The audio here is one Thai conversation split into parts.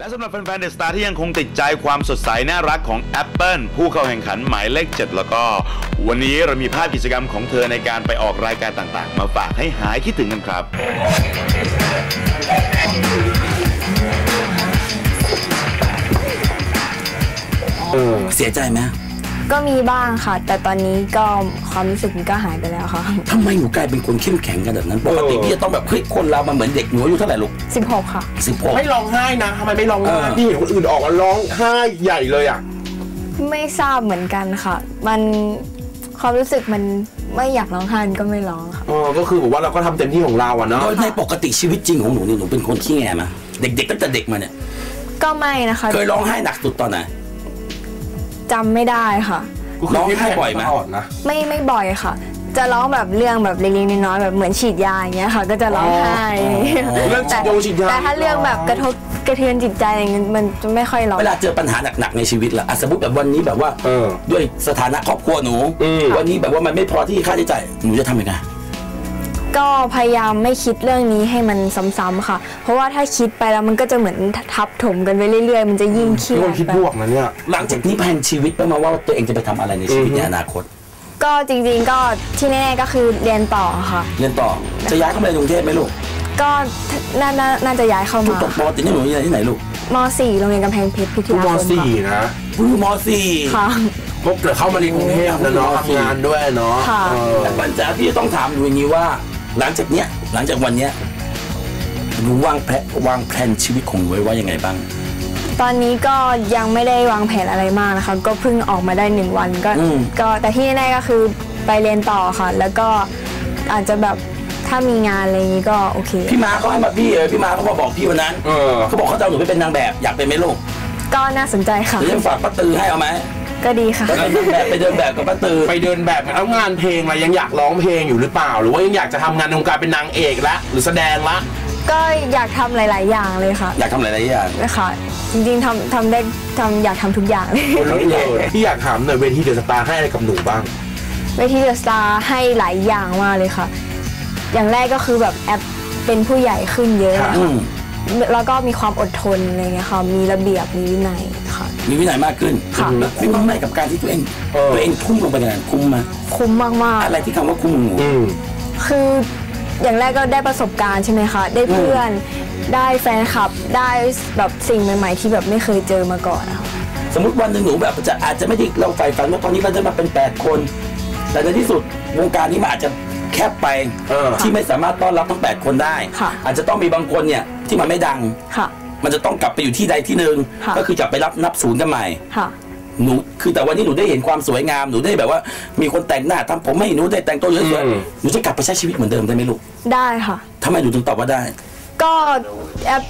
และสำหรับแฟนๆเดอะสตาร์ที่ยังคงติดใจความสดใสน่ารักของ Apple ผู้เข้าแข่งขันหมายเลข 7 แล้วก็ วันนี้เรามีภาพกิจกรรมของเธอในการไปออกรายการต่างๆ มาฝากให้หายคิดถึงกันครับ เสียใจไหมก็มีบ้างค่ะ แต่ตอนนี้ก็ความรู้สึกมันก็หายไปแล้วค่ะ ทำไมหนูกลายเป็นคนเข้มแข็งขนาดนั้น ปกติพี่จะต้องแบบเฮ้ยคนเรามันเหมือนเด็กหนูอายุเท่าไหร่ลูก 16 ค่ะสิบหกไม่ร้องไห้นะทำไมไม่ร้องไห้เออพี่เห็นคนอื่นออกมาร้องไห้ใหญ่เลยอะ ไม่ทราบเหมือนกันค่ะ มันความรู้สึกมันไม่อยากร้องไห้มันก็ไม่ร้องค่ะอ๋อก็คือบอกว่าเราก็ทำเต็มที่ของเราอะเนาะ โดยในปกติชีวิตจริงของหนูนี่หนูเป็นคนขี้แงไหมเด็ก ๆ ตั้งแต่เด็กมาเนี่ยก็ไม่นะคะเคยร้องไห้หนักสุดตอนไหน จำไม่ได้ค่ะ ร้องไห้บ่อยไหม ตลอดนะ ไม่ไม่บ่อยค่ะ จะร้องแบบเรื่องแบบเล็กๆน้อยๆแบบเหมือนฉีดยาอย่างเงี้ยค่ะก็จะร้องไห้เรื่องฉีแต่ดยงฉีดยา แต่ถ้าเรื่องแบบกระทบกระเทือนจิตใจอะไรเงี้ยมันจะไม่ค่อยร้อง เวลาเจอปัญหาหนักๆในชีวิตล่ะอะสมมติแบบวันนี้แบบว่าเออด้วยสถานะครอบครัวหนูอืมวันนี้แบบว่ามันไม่พอที่ค่าใช้จ่ายหนูจะทำยังไงก็พยายามไม่คิดเรื่องนี้ให้มันซ้ำๆค่ะ เพราะว่าถ้าคิดไปแล้วมันก็จะเหมือนทับถมกันไปเรื่อยๆ มันจะยิ่งเครีพี่ยคดนคิดไปบวกนะเนี่ยหลังจากนี้แผนชีวิตบ้างไหมว่าตัวเองจะไปทำอะไรในชีวิตอือฮึในอนาคต ก็จริงๆก็ที่แน่ๆก็คือเรียนต่อค่ะ เรียนต่อจะย้ายเข้ามาในกรุงเทพไหมลูกก็น่าน่าน่าจะย้ายเข้ามาตกปกตินี่หนูเรียนที่ไหนลูกม .4 โรงเรียนกำแพงเพชรพิททุกยามคมสี่นะคุณมสี่ค่ะ พบเกิดเข้ามาในกรุงเทพนะเนาะทำงานด้วยเนาะค่ะ เออแต่ปัญจาพี่จะต้องถามหนูอย่างนี้ว่า หลังจากเนี้ยหลังจากวันเนี้ยหนูวางแผนวางแผนชีวิตของหนูไว้ว่ายังไงบ้าง ตอนนี้ก็ยังไม่ได้วางแผนอะไรมากนะคะ ก็เพิ่งออกมาได้หนึ่งวันก็อืม ก็แต่ที่แน่ๆก็คือไปเรียนต่อค่ะ แล้วก็อาจจะแบบถ้ามีงานอะไรอย่างนี้ก็โอเค พี่มาเขาให้มาพี่เออพี่มาเขามาบอกพี่วันนั้นเออ เขาบอกเขาจะเอาหนูไปเป็นนางแบบอยากเป็นไหมลูกก็น่าสนใจค่ะ เดี๋ยวจะฝากป้าตือให้เอาไหมก็ดีค่ะ ไปเป็นนางแบบไปเดินแบบกับป้าตือไปเดินแบบแล้วงานเพลงอะไรยังอยากร้องเพลงอยู่หรือเปล่า หรือว่ายังอยากจะทำงานในวงการเป็นนางเอกละหรือแสดงละก็อยากทำหลาย ๆ อย่างเลยค่ะอยากทำหลายๆอย่าง นะคะ จริงๆทำทำได้ทำอยากทำทุกอย่างเลย คนละเลยพี่อยากถามหน่อยเวทีเดอะสตาร์ให้อะไรกับหนูบ้าง เวทีเดอะสตาร์ให้หลายอย่างมากเลยค่ะ อย่างแรกก็คือแบบแอปเป็นผู้ใหญ่ขึ้นเยอะครับอืมแล้วก็มีความอดทนอะไรเงี้ยค่ะ มีระเบียบ มีวินัยค่ะ มีวินัยมากขึ้นค่ะ แล้วมีความหมายกับการที่ตัวเอง เออ ตัวเองทุ่มลงไปในนั้นคุ้มไหมคุ้มมากอะไรที่คำว่าคุ้มของหนู อืม ๆ คือ อย่างแรกก็ได้ประสบการณ์ใช่ไหมคะ ได้เพื่อน ได้แฟนคลับ ได้แบบสิ่งใหม่ ๆ ที่แบบไม่เคยเจอมาก่อนนะคะสมมติวันหนึ่งหนูแบบจะอาจจะไม่ได้เราใฝ่ฝันว่าตอนนี้เราจะมาเป็น 8 คน แต่ในที่สุดวงการนี้มันอาจจะแคบไปเออที่ไม่สามารถต้อนรับทั้ง 8 คนได้ค่ะอาจจะต้องมีบางคนเนี่ยที่มันไม่ดังค่ะมันจะต้องกลับไปอยู่ที่ใดที่หนึ่งค่ะก็คือจะไปรับนับศูนย์กันใหม่ค่ะ หนูคือแต่วันนี้หนูได้เห็นความสวยงามหนูได้แบบว่า มีคนแต่งหน้าทำผมให้หนูได้แต่งตัวสวยอืม ๆหนูจะกลับไปใช้ชีวิตเหมือนเดิมได้ไหมลูกได้ค่ะ ทำไมหนูถึงตอบว่าได้ ก็แอป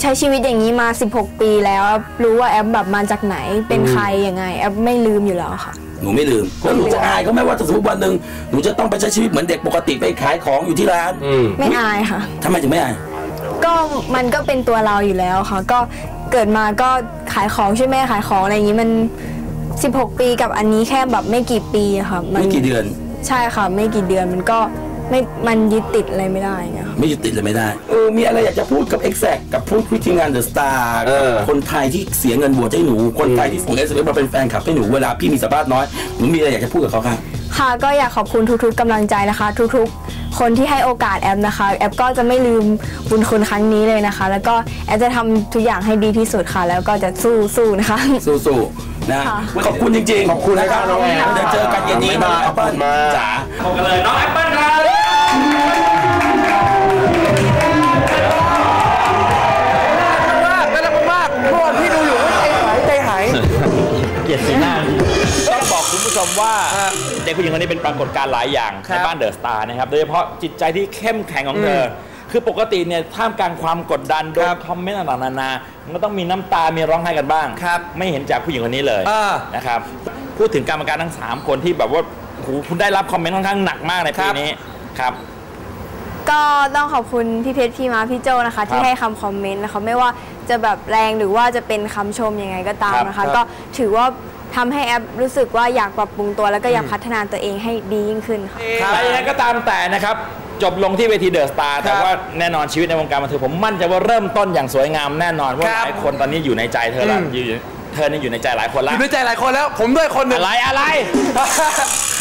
ใช้ชีวิตอย่างนี้มา 16 ปีแล้วแอปรู้ว่าแอปแบบมาจากไหนเป็นใครยังไง แอปไม่ลืมอยู่แล้วค่ะ หนูไม่ลืมแล้วหนูจะอายเขาไหมว่าถ้าสมมติวันหนึ่งหนูจะต้องไปใช้ชีวิตเหมือนเด็กปกติไปขายของอยู่ที่ร้านอืม ไม่อายค่ะ ทำไมถึงไม่อายก็มันก็เป็นตัวเราอยู่แล้วค่ะ ก็ เกิดมาก็ขายของช่วยแม่ขายของอะไรอย่างนี้มัน 16 ปีกับอันนี้แค่แบบไม่กี่ปีอะค่ะไม่กี่เดือน ใช่ค่ะ ไม่กี่เดือนมันก็ไม่มันยึดติดอะไรไม่ได้เงี้ยค่ะไม่ยึดติดเลยไม่ได้เออมีอะไรอยากจะพูดกับ e x a c t กับพูดคุยทีมงานเดอะสตาร์เออคนไทยที่เสียเงินบวชให้หนู คนไทยที่ส่งเอสเอมาเป็นแฟนคลับให้หนูเวลาพี่มีสัมภาษณ์น้อยหนูมีอะไรอยากจะพูดกับเขาค่ะค่ะก็อยากขอบคุณทุกๆกำลังใจนะคะ ทุกๆ คนที่ให้โอกาสแอปนะคะ แอปก็จะไม่ลืมบุญคุณครั้งนี้เลยนะคะ แล้วก็แอปจะทำทุกอย่างให้ดีที่สุดค่ะ แล้วก็จะสู้สู้นะคะสู้ๆนะค่ะขอบคุณจริงๆขอบคุณนะครับน้องแอนเดี๋ยวเจอกันเย็นนี้บ๊ายบายแอปเปิ้ลขอบคุณมากจ๋าพบกันเลยน้องแอปเปิล ลียดสีหน้าต้องบอกคุณผู้ชมว่าเด็กผู้หญิงคนนี้เป็นปรากฏการณ์หลายอย่างครัในบบ้านเดอะสตาร์นะครับ โดยเฉพาะจิตใจที่เข้มแข็งของเธออคือปกติเนี่ยท่ามกลางความกดดันโดนคอมเมนต์ต่างๆนานามันก็ต้องมีน้ำตา มีร้องไห้กันบ้างครับไม่เห็นจากผู้หญิงคนนี้เลยอ่านะครับ พูดถึงกรรมการทั้ง 3 คนที่แบบว่าโอ้โหคุณได้รับคอมเมนต์ค่อนข้างหนักมากในปีนี้ครับก็ต้องขอบคุณพี่เพชรพี่มาพี่โจนะคะ ที่ให้คำคอมเมนต์นะคะไม่ว่า จะแบบแรงหรือว่าจะเป็นคำชมยังไงก็ตามนะครัคะบ ก็ถือว่าทำให้แอปรู้สึกว่าอยากปรับปรุงตัว แล้วก็อยากพัฒนาตัวเองให้ดียิ่งขึ้นค่ะอะไรยังไงก็ตามแต่นะครับ จบลงที่เวทีเดอะสตาร์แต่ว่าแน่นอนชีวิตในวงการบันเทิงผมมั่นใจว่าเริ่มต้นอย่างสวยงามแน่นอนเพราะครับหลายคนตอนนี้อยู่ในใจเธอแล้วอืม อยู่เธอนี่อยู่ในใจหลายคนอแล้วยู่ในใจหลายคนแล้วผมด้วยคนหนึ่ง อะไรอะไร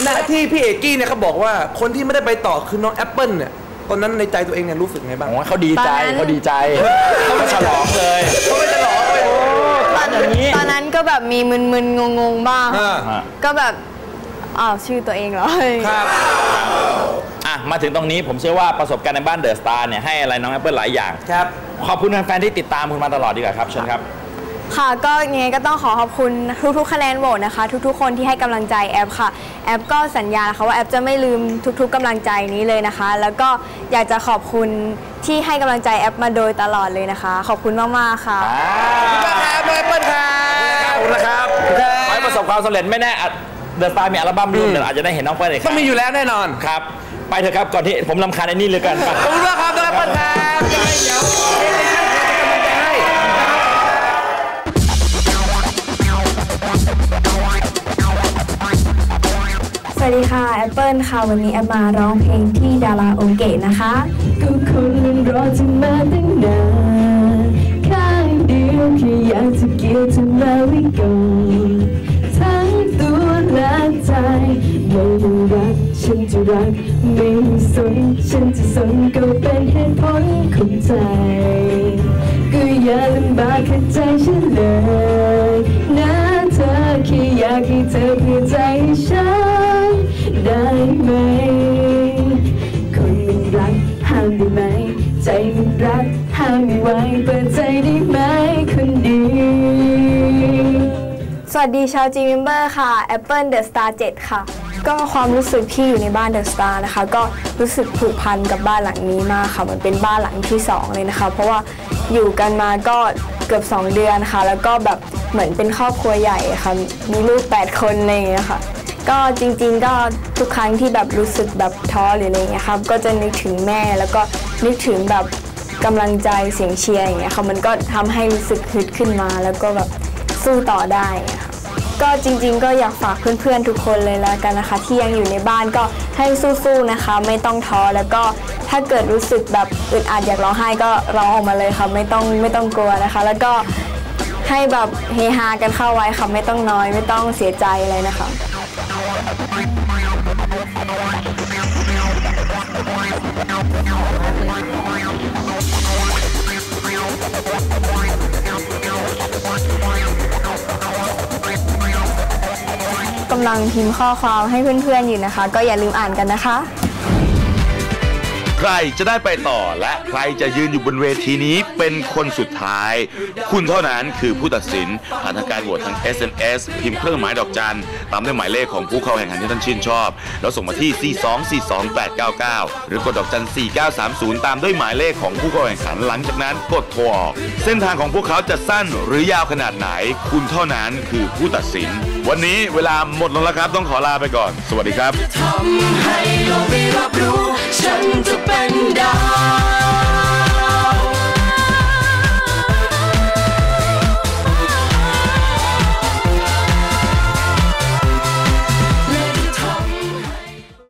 หน้าที่พี่เอกกี้เนี่ยเขาบอกว่าคนที่ไม่ได้ไปต่อคือน้องแอปเปิลเนี่ย ตอนนั้นในใจตัวเองเนี่ยรู้สึกไงบ้างโอ้ยเขาดีใจตอนนั้น เขาดีใจเขาฉลองเลยเขาไม่จะหลอกเลย ตอนอย่างนี้ตอนนั้นก็แบบมีมึนๆงงๆบ้าง อ่าอะก็แบบอ้าวชื่อตัวเองเหรอครับ อะมาถึงตรงนี้ผมเชื่อว่าประสบการณ์ในบ้านเดอะสตาร์เนี่ยให้อะไรน้องแอปเปิลหลายอย่าง ครับ ขอบคุณแฟนๆที่ติดตามคุณมาตลอดดีกว่าครับเชิญครับ ค่ะก็ยังไงก็ต้องขอขอบคุณทุกๆคะแนนโหวตนะคะ ทุกๆ คนที่ให้กำลังใจแอปค่ะ แอปก็สัญญานะคะว่าแอปจะไม่ลืมทุกๆกำลังใจนี้เลยนะคะ แล้วก็อยากจะขอบคุณที่ให้กำลังใจแอปมาโดยตลอดเลยนะคะ ขอบคุณมากๆค่ะครับน้องแอปเปิลครับขอบคุณนะครับขอให้ประสบความสำเร็จไม่แน่เดอะสตาร์มีอัลบั้มรุ่นเดี๋ยวอาจจะได้เห็นน้องเฟิร์นอีกคต้อรั้งงมีอยู่แล้วแน่นอนครับไปเถอะครับก่อนที่ผมลำคาญไอ้นี่เหลยกันไปขอบคุณมากครับน้องแอปเปิลครับ เปิลค่ะวันนี้แอปมาร้องเพลงที่ดาราโอเกะนะคะก็คนมันรอเธอมาตั้งนานข้างเดียวแค่อยากจะเกลียดเธอมาไว้ก่อนทั้งตัวและใจไม่ต้องรักฉันจะรักไม่สนฉันจะสนก็เป็นเหตุผลของใจก็อย่าลำบากขัดใจฉันเลยนะเธอแค่อยากให้เธอเพื่อใจฉัน ได้ไหม คนมันรักห้ามได้ไหม ใจมันรักห้ามไม่ไหวเปิดใจได้ไหมคนดี สวัสดีชาวจีมิมเบอร์ค่ะ Apple The Star 7 ค่ะ ก็ความรู้สึกที่อยู่ในบ้าน The Star นะคะ ก็รู้สึกผูกพันกับบ้านหลังนี้มากค่ะ มันเป็นบ้านหลังที่ 2 เลยนะคะ เพราะว่าอยู่กันมาก็เกือบ 2 เดือนค่ะ แล้วก็แบบเหมือนเป็นครอบครัวใหญ่ค่ะ มีลูก 8 คนอะไรอย่างเงี้ยค่ะ ก็จริงๆก็ทุกครั้งที่แบบรู้สึกแบบท้อหรืออะไรเงี้ยครับก็จะนึกถึงแม่แล้วก็นึกถึงแบบกำลังใจเสียงเชียร์อย่างเงี้ยค่ะมันก็ทำให้รู้สึกฮึดขึ้นมา แล้วก็แบบสู้ต่อได้ค่ะก็จริง ๆ ก็อยากฝากเพื่อนๆทุกคนเลยแล้วกันนะคะ ที่ยังอยู่ในบ้านก็ให้สู้ๆนะคะ ไม่ต้องท้อแล้วก็ถ้าเกิดรู้สึกแบบอึดอัดอยากร้องไห้ก็ร้องออกมาเลยค่ะไม่ต้องไม่ต้องกลัวนะคะ แล้วก็ให้แบบเฮฮากันเข้าไว้ค่ะไม่ต้องน้อย ไม่ต้องเสียใจเลยนะคะ กำลังพิมพ์ข้อความให้เพื่อนๆอยู่นะคะ ก็อย่าลืมอ่านกันนะคะ รจะได้ไปต่อและใครจะยืนอยู่บนเวทีนี้เป็นคนสุดท้าย คุณเท่านั้นคือผู้ตัดสินผ่านทางการโหวตทาง SMS พิมพ์เครื่องหมายดอกจันตามด้วยหมายเลขของผู้เข้าแข่งขันที่ท่านชื่นชอบ แล้วส่งมาที่ 4242899 หรือกดดอกจัน 4930 ตามด้วยหมายเลขของผู้เข้าแข่งขันหลังจากนั้นกดโทรออก เส้นทางของพวกเขาจะสั้นหรือยาวขนาดไหน คุณเท่านั้นคือผู้ตัดสิน วันนี้เวลาหมดลงแล้วครับ ต้องขอลาไปก่อน สวัสดีครับ ฉันจะเป็นดาว